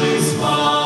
наших слав.